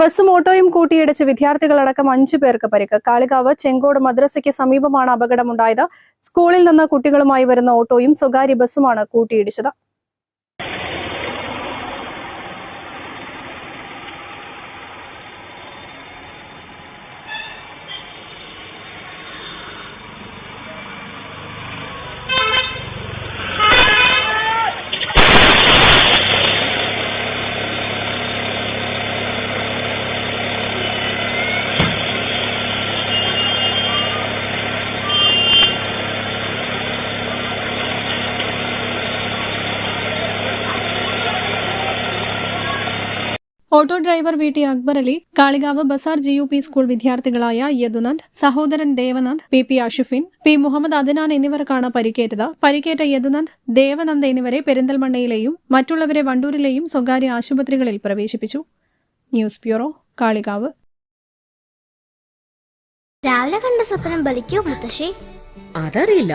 ബസ്സും ഓട്ടോയും കൂട്ടിയിടിച്ച് വിദ്യാർത്ഥികളടക്കം അഞ്ചു പേർക്ക് പരിക്ക്. കാളികാവ് ചെങ്കോട് മദ്രസയ്ക്ക് സമീപമാണ് അപകടമുണ്ടായത്. സ്കൂളിൽ നിന്ന് കുട്ടികളുമായി വരുന്ന ഓട്ടോയും സ്വകാര്യ ബസ്സുമാണ് കൂട്ടിയിടിച്ചത്. Auto driver V T Akbar Ali Kalikavu Bazar G U P school വിദ്യാർത്ഥികളായ Yadunand സഹോദരൻ Devanand P P Ashufin P Muhammad Adnan എന്നിവർക്കാണ് പരിക്കേറ്റത്. പരിക്കേറ്റ യദുനന്ദ് ദേവനന്ദ് എന്നിവരെ പെരിന്തൽമണ്ണയിലെയും മറ്റുള്ളവരെ വണ്ടൂരിലെയും സ്വകാര്യ ആശുപത്രികളിൽ പ്രവേശിപ്പിച്ചു. News bureau Kalikavu. രാവിലെ കണ്ട സ്വപ്നം ബലിക്കോ മുത്തശ്ശി? അതറിയില്ല.